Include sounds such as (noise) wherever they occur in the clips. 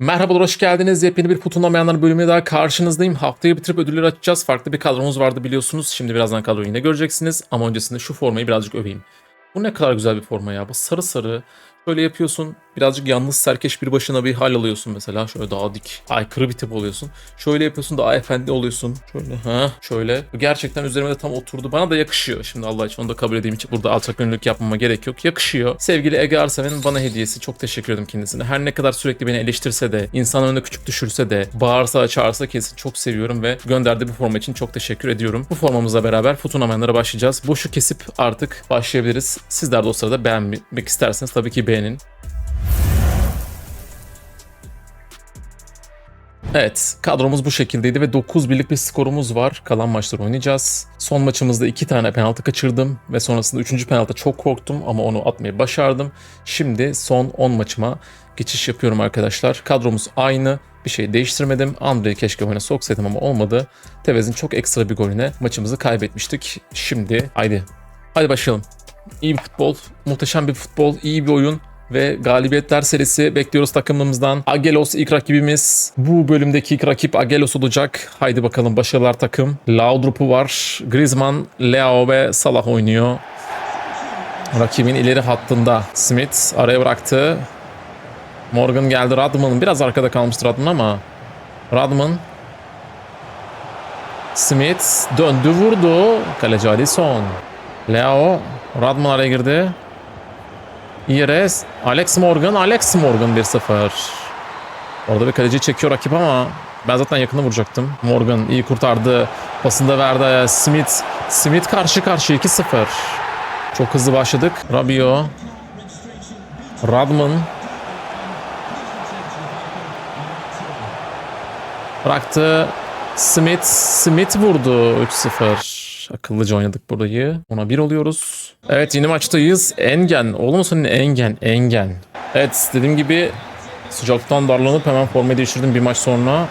Merhabalar, hoş geldiniz. Yepyeni bir Putunlamayanlar bölümüne daha karşınızdayım. Haftayı bitirip ödülleri açacağız. Farklı bir kadromuz vardı biliyorsunuz. Şimdi birazdan kadroyu yine göreceksiniz. Ama öncesinde şu formayı birazcık öveyim. Bu ne kadar güzel bir forma ya. Bu sarı sarı. Böyle yapıyorsun. Birazcık yalnız serkeş bir başına bir hal alıyorsun mesela. Şöyle daha dik. Aykırı bir tip oluyorsun. Şöyle yapıyorsun daha efendi oluyorsun. Şöyle ha şöyle. Gerçekten üzerime de tam oturdu. Bana da yakışıyor. Şimdi Allah için onu da kabul edeyim. Hiç burada alçak gönüllülük yapmama gerek yok. Yakışıyor. Sevgili Ege Arseven'in bana hediyesi. Çok teşekkür ederim kendisine. Her ne kadar sürekli beni eleştirse de, insan önüne küçük düşürse de, bağırsa çağırsa kesin çok seviyorum ve gönderdiği bu forma için çok teşekkür ediyorum. Bu formamızla beraber Futunamayanlara başlayacağız. Boşu kesip artık başlayabiliriz. Sizler de o sırada beğenmek isterseniz tabii ki beğenin. Evet, kadromuz bu şekildeydi ve 9 birlik bir skorumuz var. Kalan maçları oynayacağız. Son maçımızda 2 tane penaltı kaçırdım ve sonrasında 3. penaltı çok korktum ama onu atmayı başardım. Şimdi son 10 maçıma geçiş yapıyorum arkadaşlar. Kadromuz aynı. Bir şey değiştirmedim. Andre'yi keşke oyuna soksaydım ama olmadı. Tevez'in çok ekstra bir golüne maçımızı kaybetmiştik. Şimdi haydi. Hadi başlayalım. İyi bir futbol, muhteşem bir futbol, iyi bir oyun ve galibiyetler serisi bekliyoruz takımımızdan. Agelos ilk rakibimiz. Bu bölümdeki ilk rakip Agelos olacak. Haydi bakalım başarılar takım. Laudrup'u var. Griezmann, Leo ve Salah oynuyor. Rakibin ileri hattında Smith araya bıraktı. Morgan geldi Radman'ın biraz arkada kalmıştı Radman ama Radman Smith döndü vurdu. Kaleci Alisson. Leo Radman araya girdi. Ires, Alex Morgan, Alex Morgan 1-0. Orada bir kaleci çekiyor rakip ama ben zaten yakını vuracaktım. Morgan iyi kurtardı. Pasında verdi Smith. Smith karşı karşı 2-0. Çok hızlı başladık. Rabio. Radman. Bıraktı. Smith. Smith vurdu 3-0. Akıllıca oynadık burayı. Ona bir oluyoruz. Evet yeni maçtayız. Engen. Oğlum senin Engen. Engen. Evet dediğim gibi sıcaktan darlanıp hemen formayı değiştirdim bir maç sonra.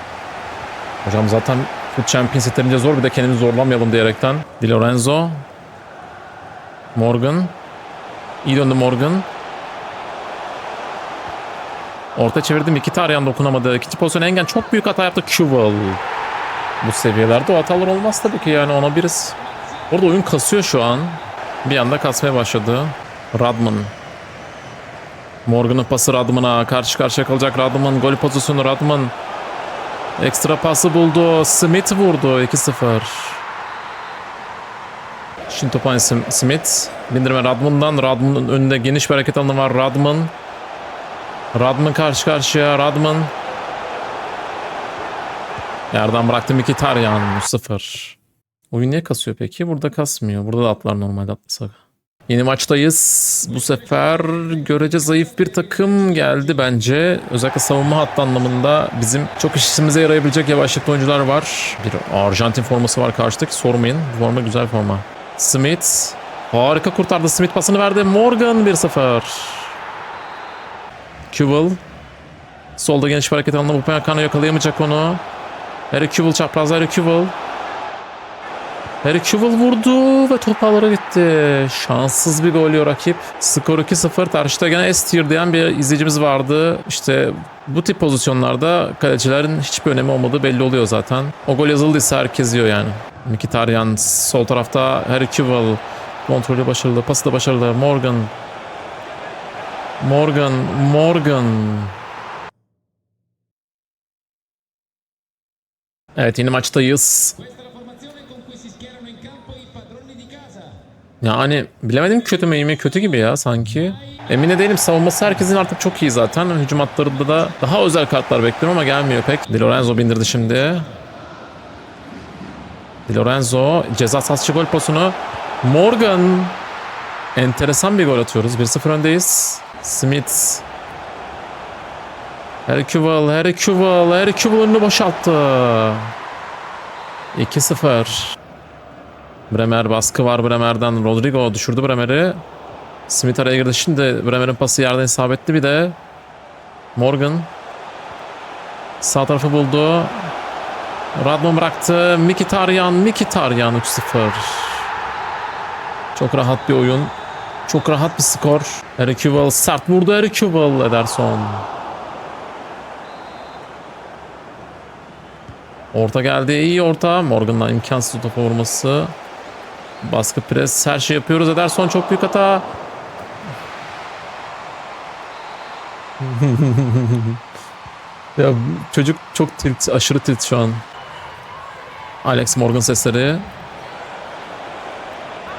Hocam zaten bu Champions yeterince zor bir de kendimizi zorlamayalım diyerekten. Di Lorenzo. Morgan. İyi döndü Morgan. Orta çevirdim. iki tarayan dokunamadı. İkinci pozisyon Engen çok büyük hata yaptı. Küvel. Bu seviyelerde o hatalar olmaz tabii ki yani ona biriz. Orada oyun kasıyor şu an. Bir anda kasmaya başladı. Radman. Morgan'ın pası Radman'a. Karşı karşıya kalacak Radman. Gol pozisyonu Radman. Ekstra pası buldu. Smith vurdu. 2-0. Şimdi aynı Sim- Smith. Bindirme Radman'dan. Radman'ın önünde geniş bir hareket alanı var. Radman. Radman karşı karşıya. Radman. Yerden bıraktım iki Taryan 0. Oyun niye kasıyor peki? Burada kasmıyor. Burada da atlar normalde atlasak. Yeni maçtayız. Bu sefer görece zayıf bir takım geldi bence. Özellikle savunma hattı anlamında bizim çok işimize yarayabilecek yavaşlıklı oyuncular var. Bir Arjantin forması var karşıdaki sormayın. Bu forma güzel forma. Smith. Harika kurtardı. Smith pasını verdi. Morgan 1-0. Küvel. Solda geniş bir hareket alanında Upamecano yakalayamayacak onu. Harry Küvel çaprazda Harry Küvel. Harry Küvel vurdu ve top ağlara gitti. Şanssız bir gol yiyor rakip. Skor 2-0. Karşıda gene S tier diyen bir izleyicimiz vardı. İşte bu tip pozisyonlarda kalecilerin hiçbir önemi olmadığı belli oluyor zaten. O gol yazıldıysa herkes yiyor yani. Mkhitaryan sol tarafta Harry Küvel. Kontrolü başarılı. Pası da başarılı. Morgan. Morgan. Morgan. Evet yeni maçtayız. Yani bilemedim kötü mü iyi mi kötü gibi ya sanki. Emin de değilim savunması herkesin artık çok iyi zaten. Hücum hatlarında da daha özel kartlar bekliyorum ama gelmiyor pek. Di Lorenzo bindirdi şimdi. Di Lorenzo ceza sahası gol posunu. Morgan. Enteresan bir gol atıyoruz. 1-0 öndeyiz. Smith. Harry Küvel önünü boşalttı. 2-0. Bremer baskı var Bremer'den. Rodrigo düşürdü Bremer'i. Smith araya girdi. Şimdi Bremer'in pası yerden isabetli bir de. Morgan. Sağ tarafı buldu. Radman bıraktı. Mkhitaryan, Mkhitaryan 3-0. Çok rahat bir oyun. Çok rahat bir skor. Harry Küvel sert vurdu Harry Küvel Ederson. Orta geldi. iyi orta. Morgan'dan imkansız topa vurması. Baskı pres. Her şey yapıyoruz. Ederson çok büyük hata. (laughs) ya çocuk çok tilt. Aşırı tilt şu an. Alex Morgan sesleri.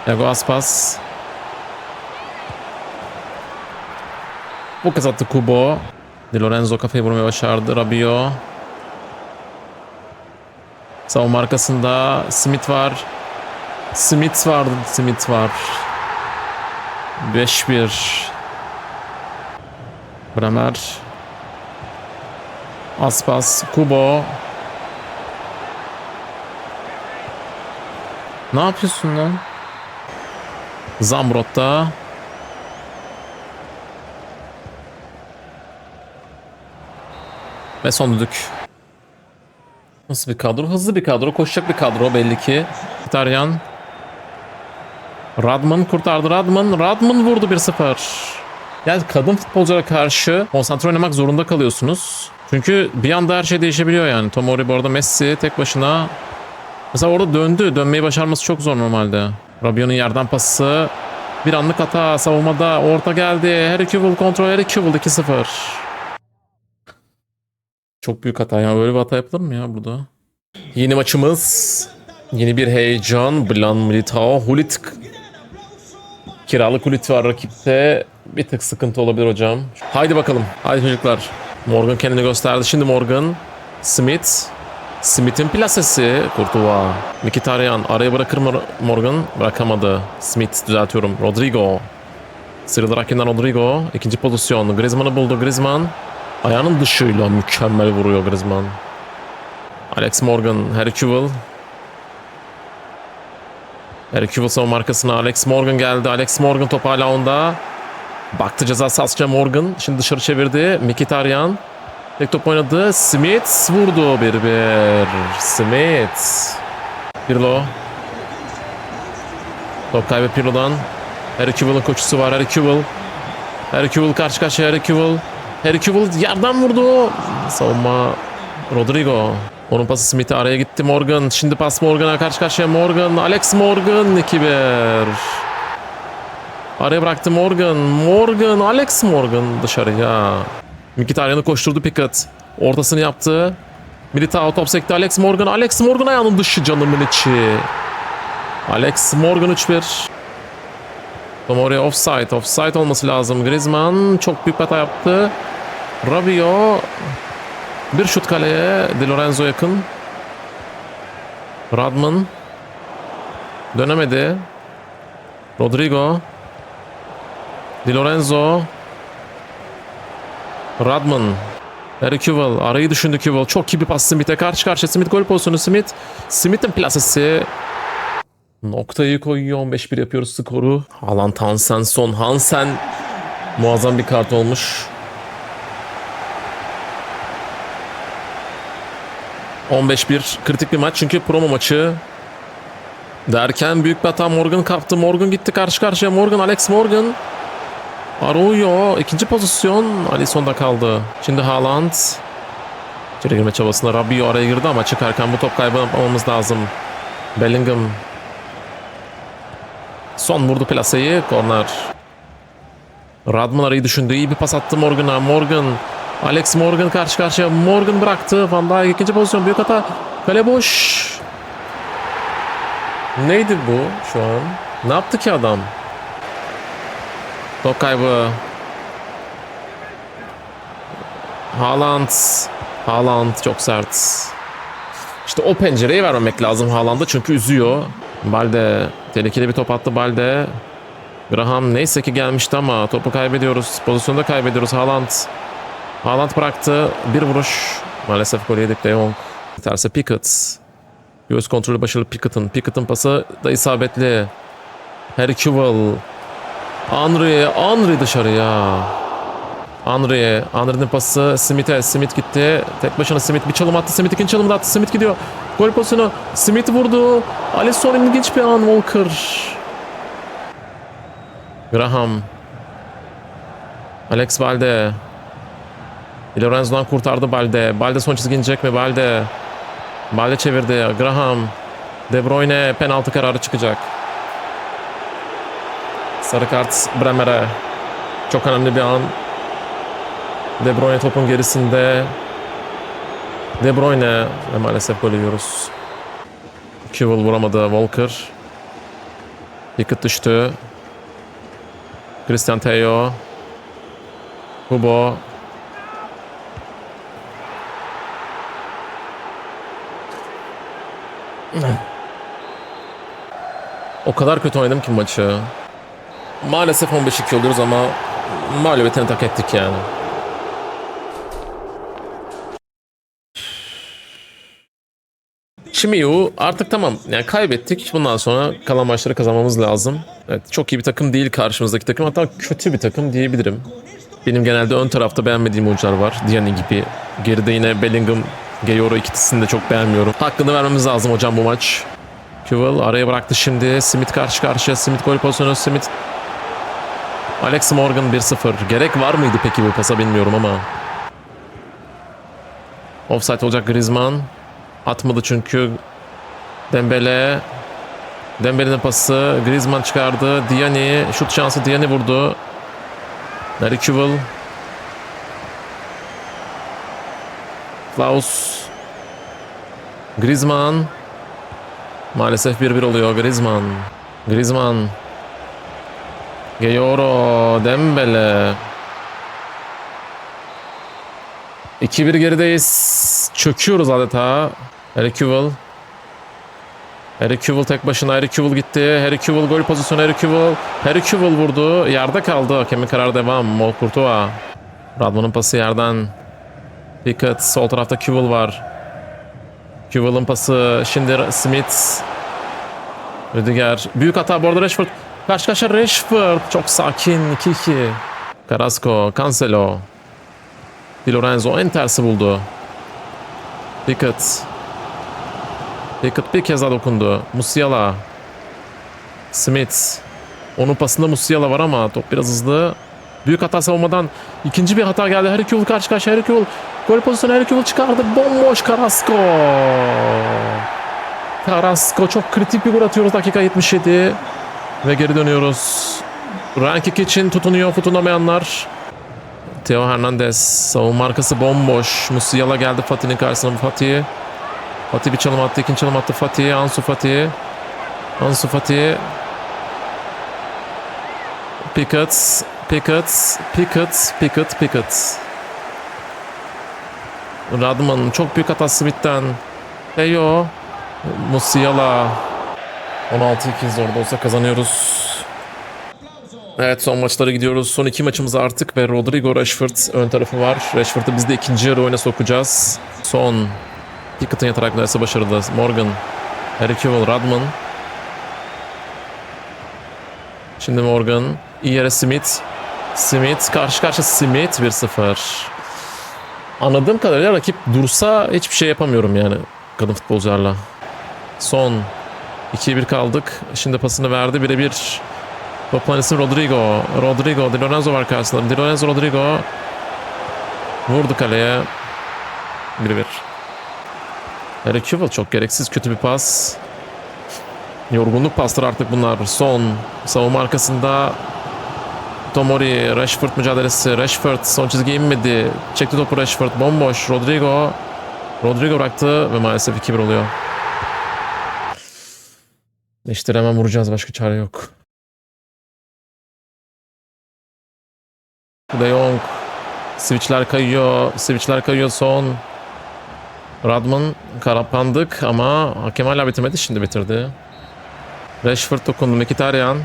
Thiago Aspas. Bu kez attı Kubo. Di Lorenzo kafayı vurmayı başardı. Rabiot. Savunma arkasında Smith var. Smith var. Smith var. 5-1. Bremer. Aspas. Kubo. Ne yapıyorsun lan? Zambrot'ta. Ve son düdük. Nasıl bir kadro? Hızlı bir kadro. Koşacak bir kadro belli ki. Mkhitaryan. Radman kurtardı. Radman. Radman vurdu 1-0. Yani kadın futbolculara karşı konsantre oynamak zorunda kalıyorsunuz. Çünkü bir anda her şey değişebiliyor yani. Tomori bu arada Messi tek başına. Mesela orada döndü. Dönmeyi başarması çok zor normalde. Rabiot'un yerden pası. Bir anlık hata savunmada. Orta geldi. Harry Kewell kontrol. Harry Kewell 2-0. Çok büyük hata ya. Böyle bir hata yapılır mı ya burada? Yeni maçımız. Yeni bir heyecan. Blan Militao. Hulit. Kiralık Hulit var rakipte. Bir tık sıkıntı olabilir hocam. Haydi bakalım. Haydi çocuklar. Morgan kendini gösterdi. Şimdi Morgan. Smith. Smith'in plasesi. Kurtuva. Mkhitaryan. Araya bırakır mı Morgan? Bırakamadı. Smith düzeltiyorum. Rodrigo. Sıyrıldı rakibinden Rodrigo. İkinci pozisyon. Griezmann'ı buldu. Griezmann. Ayağının dışıyla mükemmel vuruyor Griezmann. Alex Morgan, Harry Kewell. Harry Kewell savunma arkasına Alex Morgan geldi. Alex Morgan top hala onda. Baktı ceza sahasıca Morgan. Şimdi dışarı çevirdi. Mkhitaryan. Tek top oynadı. Smith vurdu 1-1. Smith. Pirlo. Top kaybı Pirlo'dan. Harry Kewell'ın koçusu var. Harry Kewell. Harry Kewell karşı karşıya Harry Kewell. Harry Kewell yerden vurdu. Savunma Rodrigo. Onun pası Smith'e araya gitti Morgan. Şimdi pas Morgan'a karşı karşıya Morgan. Alex Morgan 2-1. Araya bıraktı Morgan. Morgan, Alex Morgan dışarıya. Mkhitaryan'ı koşturdu Pickett. Ortasını yaptı. Militao top sekti Alex Morgan. Alex Morgan ayağının dışı canımın içi. Alex Morgan 3-1. Tomori offside. Offside olması lazım. Griezmann çok büyük hata yaptı. Rabiot bir şut kaleye. Di Lorenzo yakın. Radman dönemedi. Rodrigo Di Lorenzo Radman Harry Kewell arayı düşündü Kewell. Çok iyi bir pas Smith'e karşı karşıya. Smith gol pozisyonu Smith. Smith'in plasesi Noktayı koyuyor. 15-1 yapıyoruz skoru. Haaland Hansen son. Hansen muazzam bir kart olmuş. 15-1 kritik bir maç çünkü promo maçı. Derken büyük bir hata Morgan kaptı. Morgan gitti karşı karşıya. Morgan, Alex Morgan. Arroyo ikinci pozisyon. Alisson'da kaldı. Şimdi Haaland. İçeri girme çabasında Rabiot araya girdi ama çıkarken bu top kaybı lazım. Bellingham Son vurdu plaseyi. Korner. Radman arayı düşündü. İyi bir pas attı Morgan'a. Morgan. Alex Morgan karşı karşıya. Morgan bıraktı. Van Dijk ikinci pozisyon. Büyük hata. Kale boş. Neydi bu şu an? Ne yaptı ki adam? Top kaybı. Haaland. Haaland çok sert. İşte o pencereyi vermemek lazım Haaland'a çünkü üzüyor. Balde tehlikeli bir top attı Balde. Graham neyse ki gelmişti ama topu kaybediyoruz. Pozisyonda kaybediyoruz. Haaland. Haaland bıraktı. Bir vuruş. Maalesef gol yedik De Jong. Terse Pickett. Göğüs kontrolü başarılı Pickett'ın. Pickett'ın pası da isabetli. Kewell. Henry. Henry dışarıya. Henry. Henry'nin pası Smith'e. Smith gitti. Tek başına Smith bir çalım attı. Smith ikinci çalımı da attı. Smith gidiyor. Gol pozisyonu. Smith vurdu. Alisson ilginç bir an. Walker. Graham. Alex Balde. Lorenzo'dan kurtardı Balde. Balde son çizgi inecek mi? Balde. Balde çevirdi. Graham. De Bruyne penaltı kararı çıkacak. Sarı kart Bremer'e. Çok önemli bir an. De Bruyne topun gerisinde. De Bruyne ve maalesef gol yiyoruz. Kewell vuramadı Walker. Pickett düştü. Christian Teo. Hubo. O kadar kötü oynadım ki maçı. Maalesef 15-2 oluyoruz ama mağlubiyetini tak ettik yani. Çimiyu artık tamam yani kaybettik. Bundan sonra kalan maçları kazanmamız lazım. Evet çok iyi bir takım değil karşımızdaki takım. Hatta kötü bir takım diyebilirim. Benim genelde ön tarafta beğenmediğim oyuncular var. Diani gibi. Geride yine Bellingham, Gayoro ikisini de çok beğenmiyorum. Hakkını vermemiz lazım hocam bu maç. Kewell araya bıraktı şimdi. Smith karşı karşıya. Smith gol pozisyonu. Smith. Alex Morgan 1-0. Gerek var mıydı peki bu pasa bilmiyorum ama. Offside olacak Griezmann. Atmadı çünkü. Dembele. Dembele'nin pası. Griezmann çıkardı. Diani. Şut şansı Diani vurdu. Larry Kewell. Klaus. Griezmann. Maalesef 1-1 oluyor Griezmann. Griezmann. Geyoro. Dembele. 2-1 gerideyiz. Çöküyoruz adeta. Harry Kewell. Harry Kewell tek başına. Harry Kewell gitti. Harry Kewell gol pozisyonu. Harry Kewell. Harry Kewell vurdu. Yerde kaldı. Hakemin kararı devam. Mo Courtois. Radman'ın pası yerden. Pickett. Sol tarafta Kewell var. Kewell'ın pası. Şimdi Smith. Rüdiger. Büyük hata bu arada Rashford. Karşı karşıya Rashford. Çok sakin. 2-2. Carrasco. Cancelo. Di Lorenzo en tersi buldu. Pickett. Pickett bir kez daha dokundu. Musiala. Smith. Onun pasında Musiala var ama top biraz hızlı. Büyük hata savunmadan ikinci bir hata geldi. Harry Kewell karşı karşıya. Harry Kewell. Gol pozisyonu Harry Kewell çıkardı. Bomboş Carrasco. Carrasco çok kritik bir gol atıyoruz dakika 77. Ve geri dönüyoruz. Rankik için tutunuyor tutunamayanlar. Theo Hernandez savunma arkası bomboş. Musiala geldi Fatih'in karşısına Fatih. Fatih bir çalım attı, ikinci çalım attı Fatih, Ansu Fatih. Ansu Fatih. Pickett, Pickett, Pickett, Pickett, Pickett. Radman'ın çok büyük hatası Smith'ten. Theo. Musiala. 16-2 zor da olsa kazanıyoruz. Evet son maçlara gidiyoruz. Son iki maçımız artık ve Rodrigo Rashford ön tarafı var. Rashford'u biz de ikinci yarı oyuna sokacağız. Son Pickett'ın yatarak arası başarılı. Morgan, Harry Kewell, Radman. Şimdi Morgan. İyi yere Smith. Smith karşı karşı Smith 1-0. Anladığım kadarıyla rakip dursa hiçbir şey yapamıyorum yani kadın futbolcularla. Son 2-1 kaldık. Şimdi pasını verdi. Birebir Toplan isim Rodrigo. Rodrigo. Di Lorenzo var karşısında. Di Lorenzo Rodrigo. Vurdu kaleye. 1-1. Harry Kewell çok gereksiz kötü bir pas. Yorgunluk pasları artık bunlar. Son savunma arkasında Tomori, Rashford mücadelesi. Rashford son çizgiye inmedi. Çekti topu Rashford. Bomboş. Rodrigo. Rodrigo bıraktı ve maalesef 2-1 oluyor. İşte hemen vuracağız. Başka çare yok. De Jong. Switchler kayıyor. Switchler kayıyor son. Radman karapandık ama hakem hala bitirmedi. Şimdi bitirdi. Rashford dokundu. Mkhitaryan.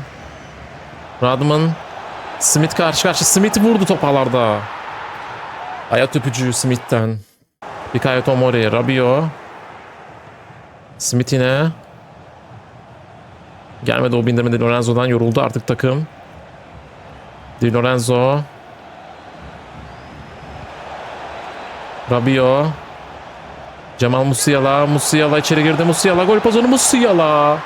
Radman. Smith karşı karşı. Smith vurdu topalarda. Ayak öpücüğü Smith'ten. Fikayo Tomori. Rabio. Smith yine. Gelmedi o bindirmedi Lorenzo'dan. Yoruldu artık takım. Di Lorenzo. Rabio. Cemal Musiala. Musiala içeri girdi. Musiala gol pozisyonu Musiala.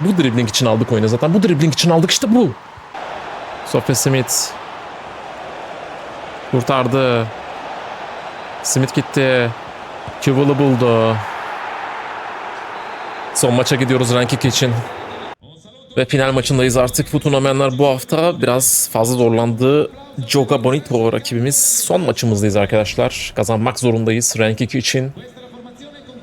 Bu dribbling için aldık oyunu zaten. Bu dribbling için aldık işte bu. Sofya Smith. Kurtardı. Smith gitti. Kivul'u buldu. Son maça gidiyoruz rank 2 için. Ve final maçındayız artık. Bu turnamenler bu hafta biraz fazla zorlandı. Joga Bonito rakibimiz. Son maçımızdayız arkadaşlar. Kazanmak zorundayız rank 2 için.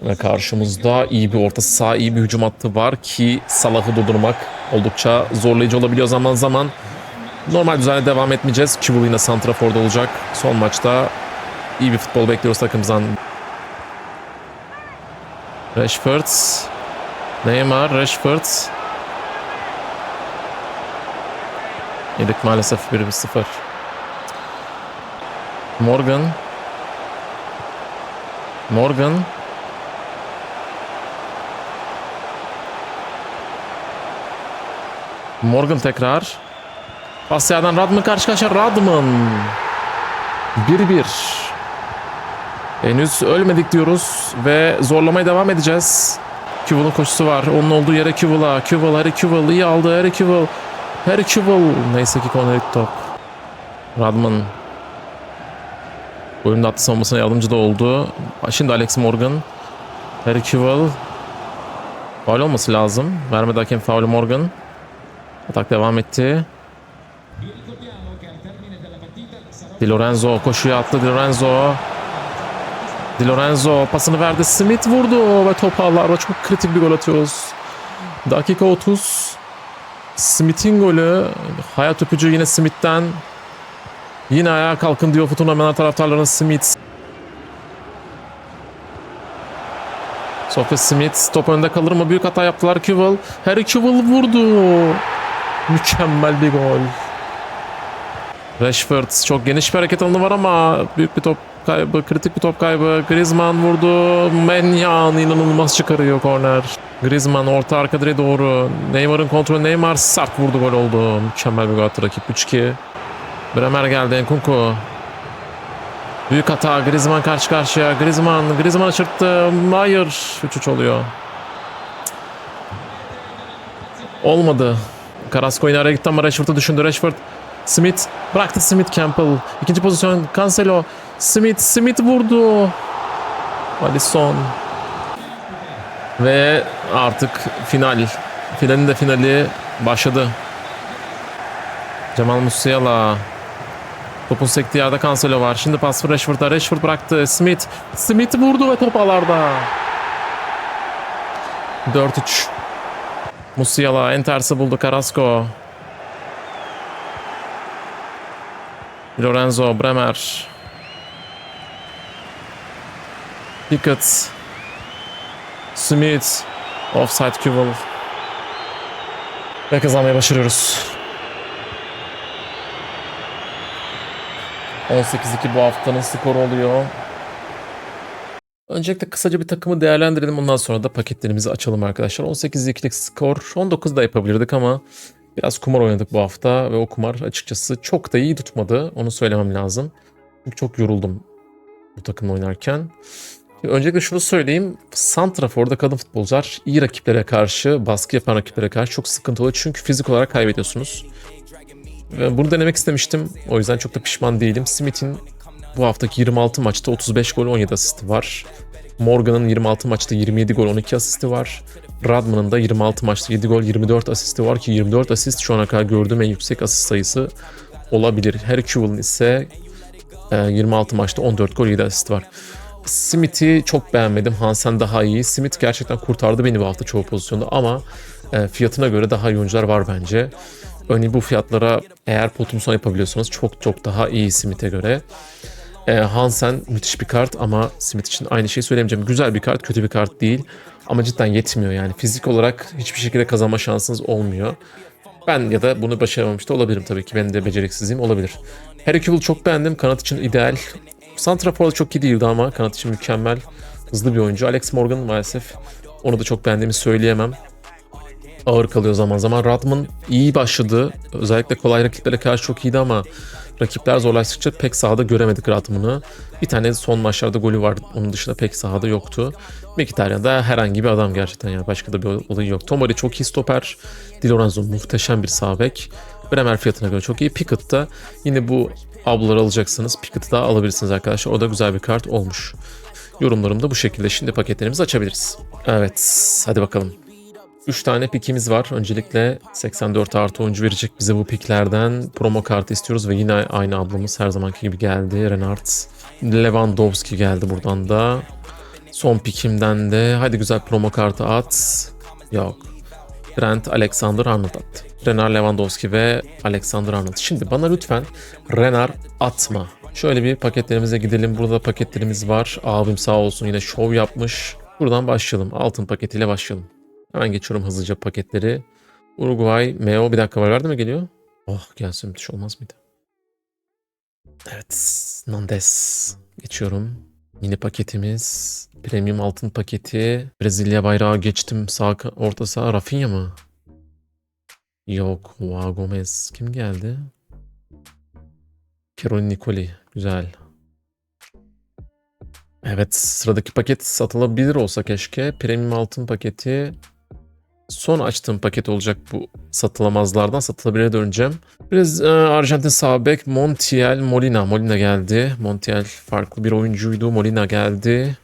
Ve karşımızda iyi bir orta saha, iyi bir hücum hattı var ki Salah'ı durdurmak oldukça zorlayıcı olabiliyor zaman zaman. Normal düzenle devam etmeyeceğiz. Kivul yine Santrafor'da olacak. Son maçta iyi bir futbol bekliyoruz takımımızdan. Rashford. Neymar, Rashford. Yedik maalesef 1-0. Morgan. Morgan. Morgan tekrar. Asya'dan Radman karşı karşıya Radman. 1-1. Henüz ölmedik diyoruz ve zorlamaya devam edeceğiz. Küvel'ın koşusu var. Onun olduğu yere Küvel'a. Küvel, Harry Küvel iyi aldı. Harry Küvel. Harry Küvel. Neyse ki kornerlik top. Radman. Oyunda attı savunmasına yardımcı da oldu. Şimdi Alex Morgan. Harry Küvel. Faul olması lazım. Vermedi hakem faulü Morgan. Atak devam etti. Di Lorenzo koşuya attı Di Lorenzo. Di Lorenzo pasını verdi. Smith vurdu ve top ağlarda çok kritik bir gol atıyoruz. Dakika 30. Smith'in golü. Hayat öpücüğü yine Smith'ten. Yine ayağa kalkın diyor Futunamener taraftarlarının Smith. Sofya Smith top önde kalır mı? Büyük hata yaptılar Küvel. Harry Küvel vurdu. Mükemmel bir gol. Rashford çok geniş bir hareket alanı var ama büyük bir top kaybı, kritik bir top kaybı. Griezmann vurdu. Menyan inanılmaz çıkarıyor korner. Griezmann orta arka direğe doğru. Neymar'ın kontrolü. Neymar sert vurdu gol oldu. Mükemmel bir gol attı rakip 3-2. Bremer geldi. Nkunku. Büyük hata. Griezmann karşı karşıya. Griezmann. Griezmann'ı çırptı. Hayır. 3-3 oluyor. Olmadı. Carrasco yine araya gitti ama Rashford'u düşündü. Rashford Smith bıraktı Smith Campbell. İkinci pozisyon Cancelo. Smith Smith vurdu. Alisson. Ve artık final. Finalin de finali başladı. Cemal Musiala. Topun sektiği yerde Cancelo var. Şimdi pas Rashford'a. Rashford bıraktı. Smith. Smith vurdu ve top alarda. 4-3. Musiala en tersi buldu Carrasco. Lorenzo, Bremer. Pickett. Smith. Offside Kübel. Ve kazanmayı başarıyoruz. 18-2 bu haftanın skoru oluyor. Öncelikle kısaca bir takımı değerlendirelim. Ondan sonra da paketlerimizi açalım arkadaşlar. 18-2'lik skor 19 da yapabilirdik ama biraz kumar oynadık bu hafta ve o kumar açıkçası çok da iyi tutmadı. Onu söylemem lazım. Çünkü çok yoruldum bu takımla oynarken. Şimdi öncelikle şunu söyleyeyim. Santrafor'da kadın futbolcular iyi rakiplere karşı, baskı yapan rakiplere karşı çok sıkıntılı. Çünkü fizik olarak kaybediyorsunuz. Ve bunu denemek istemiştim. O yüzden çok da pişman değilim. Smith'in bu haftaki 26 maçta 35 gol 17 asisti var. Morgan'ın 26 maçta 27 gol 12 asisti var. Radman'ın da 26 maçta 7 gol 24 asisti var ki 24 asist şu ana kadar gördüğüm en yüksek asist sayısı olabilir. Harry Kewell'ın ise e, 26 maçta 14 gol 7 asist var. Smith'i çok beğenmedim. Hansen daha iyi. Smith gerçekten kurtardı beni bu hafta çoğu pozisyonda ama e, fiyatına göre daha iyi oyuncular var bence. Örneğin bu fiyatlara eğer potumson yapabiliyorsanız çok çok daha iyi Smith'e göre. E, Hansen müthiş bir kart ama Smith için aynı şeyi söylemeyeceğim. Güzel bir kart, kötü bir kart değil. Ama cidden yetmiyor yani. Fizik olarak hiçbir şekilde kazanma şansınız olmuyor. Ben ya da bunu başaramamış da olabilirim tabii ki. Benim de beceriksizliğim olabilir. Harry Kewell çok beğendim. Kanat için ideal. Santrafor'da çok iyi değildi ama kanat için mükemmel. Hızlı bir oyuncu. Alex Morgan maalesef onu da çok beğendiğimi söyleyemem. Ağır kalıyor zaman zaman. Radman iyi başladı. Özellikle kolay rakiplere karşı çok iyiydi ama rakipler zorlaştıkça pek sahada göremedik Radman'ı. Bir tane son maçlarda golü var. Onun dışında pek sahada yoktu. Mkhitaryan da herhangi bir adam gerçekten yani. Başka da bir olayı yok. Tomori çok iyi stoper. Di Lorenzo muhteşem bir sağ bek. Bremer fiyatına göre çok iyi. Pickett da yine bu ablaları alacaksınız. Pickett'ı da alabilirsiniz arkadaşlar. O da güzel bir kart olmuş. Yorumlarım da bu şekilde. Şimdi paketlerimizi açabiliriz. Evet hadi bakalım. 3 tane pikimiz var. Öncelikle 84 artı oyuncu verecek bize bu piklerden. Promo kartı istiyoruz ve yine aynı ablamız her zamanki gibi geldi. Renard. Lewandowski geldi buradan da. Son pikimden de hadi güzel promo kartı at. Yok. Trent Alexander Arnold attı. Renar Lewandowski ve Alexander Arnold. Şimdi bana lütfen Renar atma. Şöyle bir paketlerimize gidelim. Burada paketlerimiz var. Abim sağ olsun yine şov yapmış. Buradan başlayalım. Altın paketiyle başlayalım. Hemen geçiyorum hızlıca paketleri. Uruguay, Meo bir dakika var verdi mi geliyor? Oh gelsin müthiş olmaz mıydı? Evet Nandes. Geçiyorum. Yeni paketimiz. Premium altın paketi. Brezilya bayrağı geçtim. Sağ orta saha Rafinha mı? Yok. Joao Gomez. Kim geldi? Keron Nicoli. Güzel. Evet sıradaki paket satılabilir olsa keşke. Premium altın paketi. Son açtığım paket olacak bu satılamazlardan satılabilire döneceğim. Biraz e, Arjantin sağ bek Montiel Molina. Molina geldi. Montiel farklı bir oyuncuydu. Molina geldi.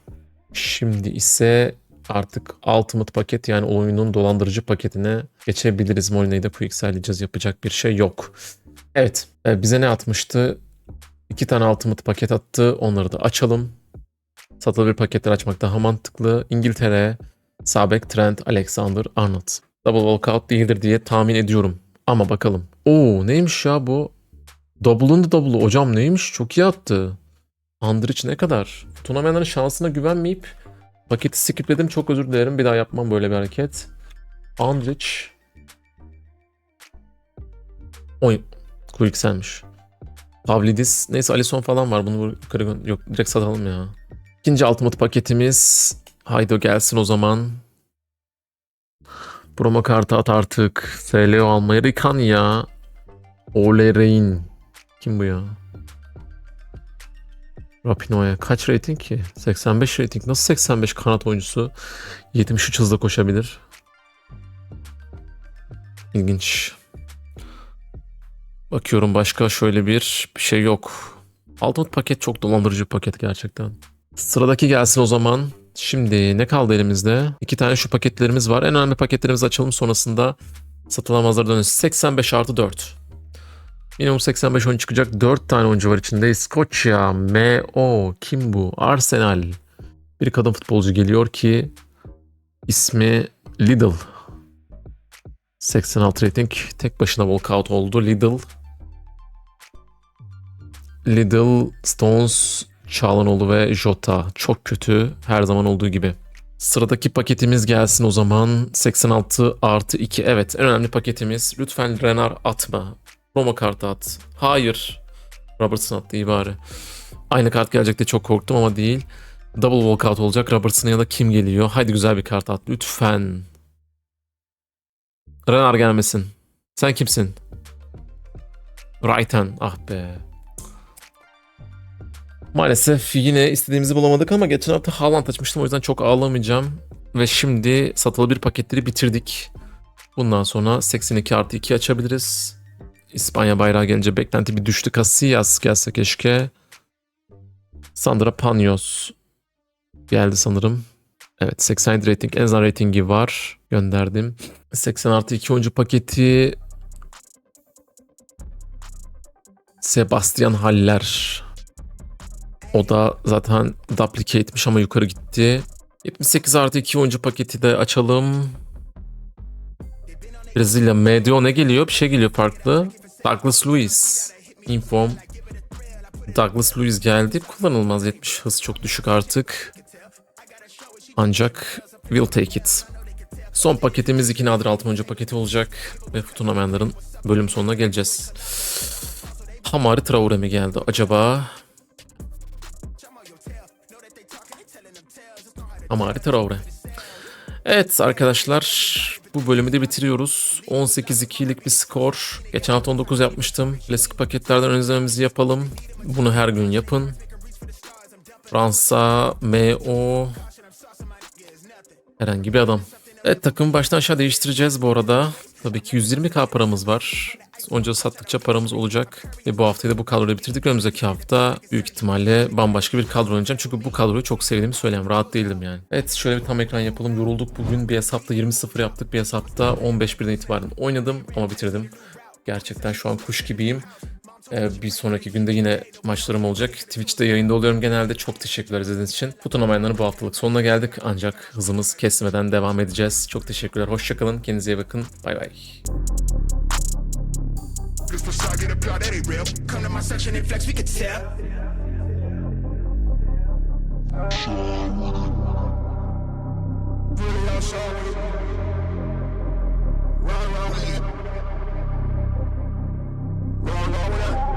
Şimdi ise artık Ultimate paket yani oyunun dolandırıcı paketine geçebiliriz. Molina'yı da quicksel'leyeceğiz. Yapacak bir şey yok. Evet. e, bize ne atmıştı? İki tane Ultimate paket attı. Onları da açalım. Satılabilir paketler açmak daha mantıklı. İngiltere, Sabek, Trent, Alexander, Arnold. Double walkout değildir diye tahmin ediyorum. Ama bakalım. Oo neymiş ya bu? Double'ın da double'ı. Hocam neymiş? Çok iyi attı. Andrich ne kadar? Turnamenlerin şansına güvenmeyip paketi skipledim. Çok özür dilerim. Bir daha yapmam böyle bir hareket. Andrich. Oy. Quicksel'miş. Pavlidis. Neyse Alisson falan var. Bunu yukarı Yok direkt satalım ya. İkinci ultimate paketimiz. Haydi o gelsin o zaman. Promo kartı at artık. SLO almaya Rikan ya. Ole Reyn. Kim bu ya? Rapinoe'ya kaç rating ki? 85 rating. Nasıl 85 kanat oyuncusu 73 hızla koşabilir? İlginç. Bakıyorum başka şöyle bir bir şey yok. Ultimate paket çok dolandırıcı paket gerçekten. Sıradaki gelsin o zaman. Şimdi ne kaldı elimizde? İki tane şu paketlerimiz var. En önemli paketlerimizi açalım sonrasında satılamazlar dönüş. 85 artı 4. Minimum 85 oyun çıkacak. 4 tane oyuncu var içinde. İskoçya, M.O. Kim bu? Arsenal. Bir kadın futbolcu geliyor ki ismi Lidl. 86 rating. Tek başına walkout oldu. Lidl. Lidl, Stones, Çağlanoğlu ve Jota. Çok kötü. Her zaman olduğu gibi. Sıradaki paketimiz gelsin o zaman. 86 artı 2. Evet en önemli paketimiz. Lütfen Renar atma. Roma kartı at. Hayır. Robertson attı iyi bari. Aynı kart gelecek de çok korktum ama değil. Double walkout olacak. Robertson'a ya da kim geliyor? Haydi güzel bir kart at. Lütfen. Renar gelmesin. Sen kimsin? Brighton. Ah be. Maalesef yine istediğimizi bulamadık ama geçen hafta Haaland açmıştım o yüzden çok ağlamayacağım. Ve şimdi satılı bir paketleri bitirdik. Bundan sonra 82 artı 2 açabiliriz. İspanya bayrağı gelince beklenti bir düştü. Casillas gelse keşke. Sandra Panyos geldi sanırım. Evet 87 rating en azından ratingi var. Gönderdim. 80 artı 2 oyuncu paketi. Sebastian Haller. O da zaten duplicate'miş ama yukarı gitti. 78 artı 2 oyuncu paketi de açalım. Brezilya Medio ne geliyor? Bir şey geliyor farklı. Douglas Luiz. Inform. Douglas Luiz geldi. Kullanılmaz 70 hız çok düşük artık. Ancak will take it. Son paketimiz iki nadir altın oyuncu paketi olacak. Ve turnamenlerin bölüm sonuna geleceğiz. Hamari Traore mi geldi acaba? Amari Traore. Evet arkadaşlar bu bölümü de bitiriyoruz. 18-2'lik bir skor. Geçen hafta 19 yapmıştım. Klasik paketlerden ön izlememizi yapalım. Bunu her gün yapın. Fransa, MO, herhangi bir adam. Evet takımı baştan aşağı değiştireceğiz bu arada. Tabii ki 120k paramız var. Onca sattıkça paramız olacak. Ve bu haftayı da bu kadroyla bitirdik. Önümüzdeki hafta büyük ihtimalle bambaşka bir kadro oynayacağım. Çünkü bu kadroyu çok sevdiğimi söyleyeyim. Rahat değildim yani. Evet şöyle bir tam ekran yapalım. Yorulduk bugün. Bir hesapta 20-0 yaptık. Bir hesapta 15-1'den itibaren oynadım ama bitirdim. Gerçekten şu an kuş gibiyim. Ee, bir sonraki günde yine maçlarım olacak. Twitch'te yayında oluyorum genelde. Çok teşekkürler izlediğiniz için. Bu turnuvaların bu haftalık sonuna geldik. Ancak hızımız kesmeden devam edeceğiz. Çok teşekkürler. Hoşçakalın. Kendinize iyi bakın. Bay bay. This facade get blood that ain't real. Come to my section and flex, we could tell. Really outside. With it. Run around with it.